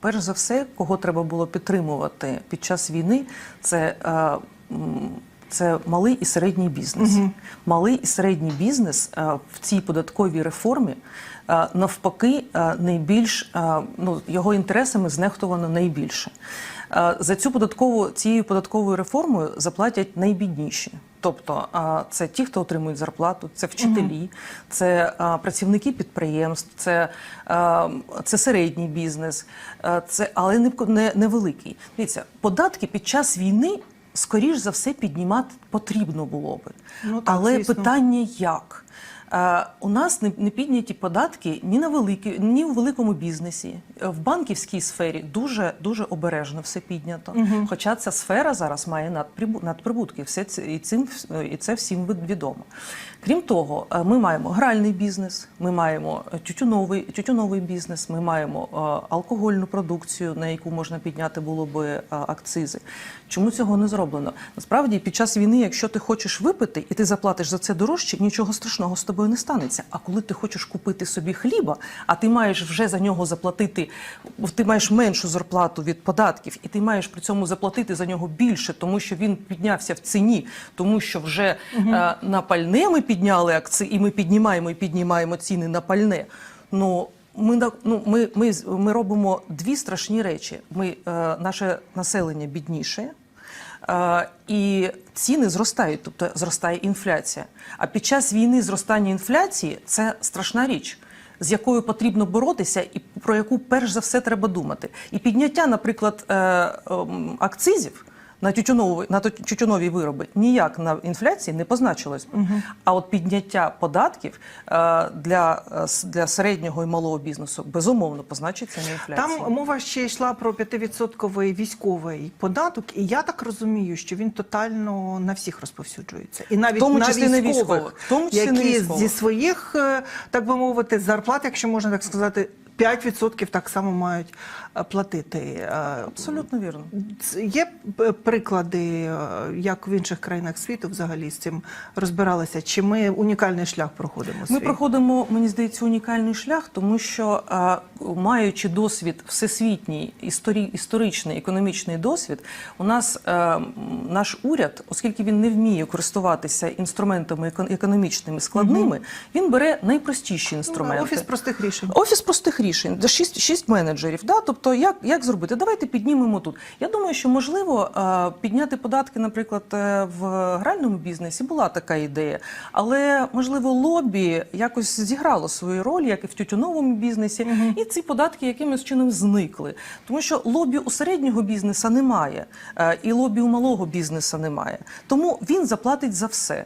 перш за все, кого треба було підтримувати під час війни, це. е, це малий і середній бізнес. Малий і середній бізнес е, в цій податковій реформі е, навпаки найбільш ну, його інтересами знехтовано найбільше. За цю податкову цією податковою реформою заплатять найбідніші. Тобто це ті, хто отримують зарплату, це вчителі, це працівники підприємств, це, це середній бізнес, це але не, не, не великий. Дивіться, податки під час війни скоріш за все піднімати потрібно було би. Ну, так, але звісно. питання як? Е, У нас не, підняті податки ні на великі, ні у великому бізнесі. Е, В банківській сфері дуже дуже обережно все піднято. Хоча ця сфера зараз має надприбу- надприбутки. Все це і цим і це всім відомо. Крім того, е, ми маємо гральний бізнес, ми маємо е, тютюновий, тютюновий бізнес, ми маємо е, алкогольну продукцію, на яку можна підняти було би е, акцизи. Чому цього не зроблено? Насправді, під час війни, якщо ти хочеш випити і ти заплатиш за це дорожче, нічого страшного з тобою не станеться. А коли ти хочеш купити собі хліба, а ти маєш вже за нього заплатити, ти маєш меншу зарплату від податків, і ти маєш при цьому заплатити за нього більше, тому що він піднявся в ціні, тому що вже е, на пальне ми підняли акци, і ми піднімаємо і піднімаємо ціни на пальне. Ну ми ну, ми, ми, ми робимо дві страшні речі. Ми е, наше населення бідніше. І ціни зростають, тобто зростає інфляція. А під час війни зростання інфляції це страшна річ, з якою потрібно боротися, і про яку перш за все треба думати. І підняття, наприклад, е, ем, акцизів на тютюнові, на тю- тютюнові вироби ніяк на інфляції не позначилось би. А от підняття податків е, для, е, для середнього і малого бізнесу безумовно позначиться на інфляції. Там мова ще йшла про 5% військовий податок, і я так розумію, що він тотально на всіх розповсюджується. І навіть тому на числі на військових, військових. Тому числі на військових. зі своїх, е, так би мовити, зарплат, якщо можна так сказати, 5% так само мають е, платити. Е, Абсолютно вірно. Є е, приклади, як в інших країнах світу взагалі з цим розбиралися? Чи ми унікальний шлях проходимо? Ми проходимо, мені здається, унікальний шлях, тому що маючи досвід всесвітній, історичний, економічний досвід, у нас наш уряд, оскільки він не вміє користуватися інструментами економічними складними, він бере найпростіші інструменти. Ну, Офіс простих рішень. Офіс простих рішень, де шість, шість менеджерів. Да? Тобто, як, як зробити? Давайте піднімемо тут. Я думаю, що можливо е, підняти податки, наприклад, е, в гральному бізнесі була така ідея, але можливо лобі якось зіграло свою роль, як і в тютюновому бізнесі, і ці податки якимось чином зникли. Тому що лобі у середнього бізнесу немає, е, і лобі у малого бізнесу немає. Тому він заплатить за все.